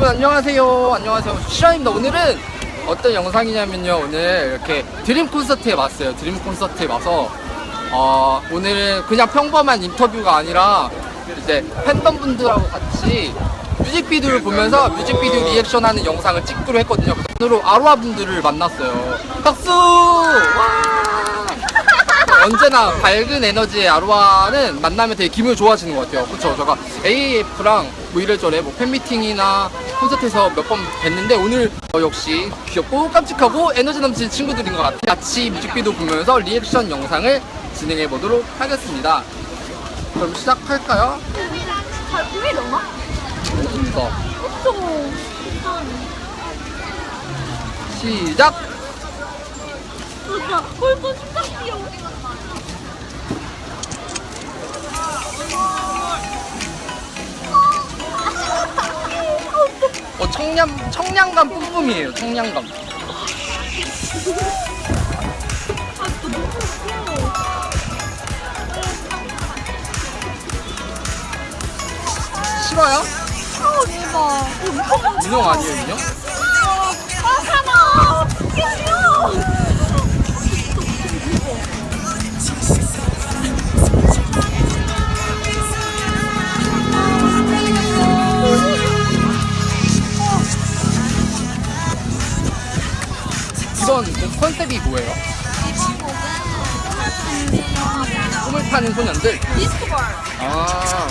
여러분 안녕하세요. 안녕하세요. 시라입니다. 오늘은 어떤 영상이냐면요. 오늘 이렇게 드림 콘서트에 왔어요. 드림 콘서트에 와서 어, 오늘은 그냥 평범한 인터뷰가 아니라 이제 팬덤 분들하고 같이 뮤직비디오를 보면서 뮤직비디오 리액션하는 영상을 찍기로 했거든요. 오늘로 아로하 분들을 만났어요. 박수! 와! 언제나 밝은 에너지의 아로하는 만나면 되게 기분이 좋아지는 것 같아요. 그쵸? 제가 AAF랑 뭐 이래저래 뭐 팬미팅이나 콘서트에서 몇 번 뵀는데 오늘 어, 역시 귀엽고 깜찍하고 에너지 넘치는 친구들인 것 같아요. 같이 뮤직비디오 보면서 리액션 영상을 진행해 보도록 하겠습니다. 그럼 시작할까요? 잘 보이려나? 이거 없어. 시작! 진짜 벌써 심장 뛰어. 청량, 청량감 뿜뿜이에요. 청량감. 싫어요? 아 대박. 인형 아니에요, 인형? 아 하나. 컨셉이 뭐예요? 이번 곡은 꿈을 파는 소년들. 디스코볼. 아,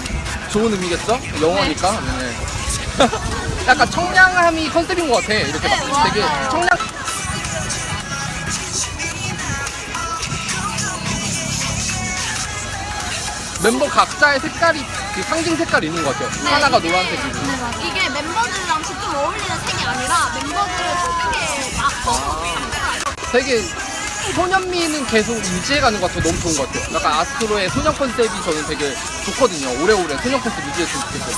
좋은 의미겠죠? 영어니까. 네. 약간 청량함이 컨셉인 것 같아. 이렇게 네, 막 되게 맞아요. 청량. 멤버 각자의 색깔이 그 상징 색깔이 있는 것 같아요. 네, 하나가 이게- 노란색이고. 네, 맞아요. 이게 멤버들이랑 직접 어울리는 색이 아니라 멤버들을 소중히 맞춰서 되게 소년미는 계속 유지해가는 것 같아서 너무 좋은 것 같아요. 약간 아스트로의 소년 컨셉이 저는 되게 좋거든요. 오래오래 소년 컨셉 유지했으면 좋겠어요.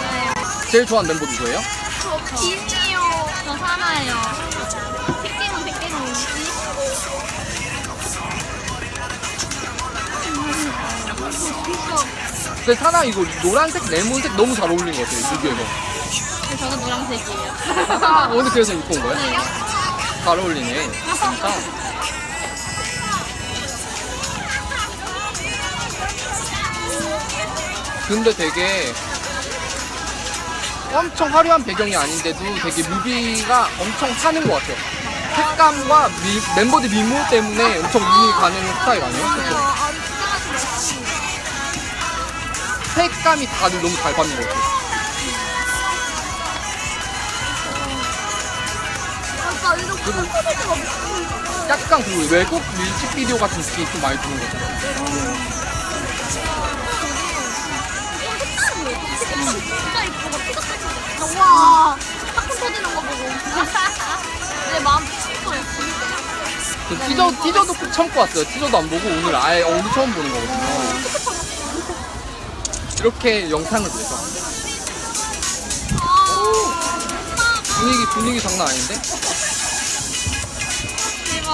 네. 제일 좋아하는 멤버 누구예요? 저 빈이요. 저 사나예요. 백개는 백개는 근데 사나 이거 노란색, 레몬색 너무 잘 어울리는 것 같아요. 뮤비에서. 저는 노란색이에요. 오늘 그래서 입고 온 거예요? 네. 잘 어울리네. 진짜. 근데 되게 엄청 화려한 배경이 아닌데도 되게 뮤비가 엄청 사는 것 같아요. 색감과 미- 멤버들 미모 때문에 엄청 눈이 가는 스타일 아니에요? 그쵸? 색감이 다들 너무 잘 받는 것 같아요. 콘서트가 약간 그 외국 뮤직비디오 같은 느낌이 좀 많이 드는 것 같아요. 진짜 이쁘고 생겼어. 와, 팝콘 터지는 거 보고. 내 마음 미쳤어요, 진짜. 그 티저, 티저도 꼭 참고 왔어요. 티저도 안 보고 오늘 아예 오늘 처음 보는 거거든요. 이렇게 영상을 위해서. 분위기, 분위기 장난 아닌데?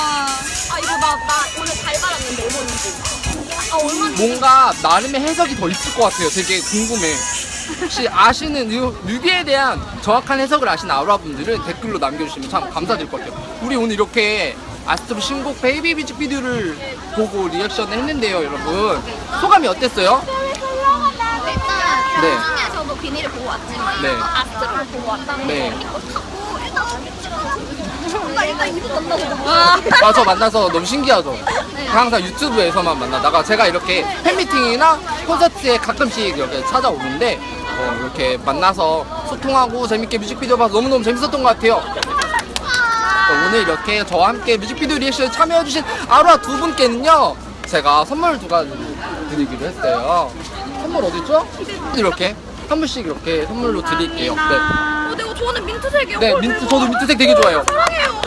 아, 이거 나, 나 오늘 잘 받았는데, 얼마인지. 아, 얼마인지. 뭔가 나름의 해석이 더 있을 것 같아요. 되게 궁금해. 혹시 아시는 이 뮤비에 대한 정확한 해석을 아시는 아우라분들은 댓글로 남겨주시면 참 감사드릴 것 같아요. 우리 오늘 이렇게 아스트로 신곡 베이비 뮤직비디오를 보고 리액션을 했는데요, 여러분. 소감이 어땠어요? 일단, 네. 방송에서도 비닐을 보고 왔지만, 네. 또 아스트로를 보고 왔다는 네. 거 이거 타 나 일단 이거 만나서. 너무 신기하죠. 네. 항상 유튜브에서만 만나다가 제가 이렇게 팬미팅이나 콘서트에 가끔씩 이렇게 찾아오는데 어, 이렇게 만나서 소통하고 재밌게 뮤직비디오 봐서 너무너무 재밌었던 것 같아요. 어, 오늘 이렇게 저와 함께 뮤직비디오 리액션에 참여해주신 아로하 두 분께는요 제가 선물 두 가지 드리기로 했어요. 선물 어디죠? 이렇게 한 분씩 이렇게 선물로 드릴게요. 네. 어, 좋아하는 민트색이요. 네, 민트 저도 민트색 되게 좋아해요. 사랑해요.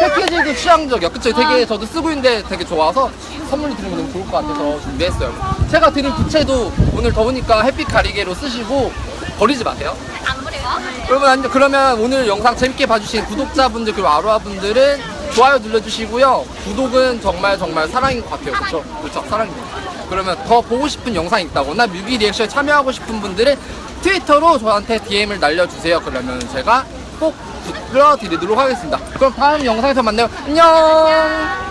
패키지도 취향적이야. 그쵸? 되게 저도 쓰고 있는데 되게 좋아서 선물로 드리면 너무 좋을 것 같아서 준비했어요. 제가 드린 부채도 오늘 더우니까 햇빛 가리개로 쓰시고 버리지 마세요. 안 그래요? 여러분. 그러면 오늘 영상 재밌게 봐주신 구독자분들 그리고 아로하분들은 좋아요 눌러주시고요. 구독은 정말 정말 사랑인 것 같아요. 그렇죠? 그렇죠. 사랑입니다. 그러면 더 보고 싶은 영상 있다거나 뮤비 리액션 참여하고 싶은 분들은 트위터로 저한테 DM을 날려주세요. 그러면 제가 꼭 불러드리도록 하겠습니다. 그럼 다음 영상에서 만나요. 안녕.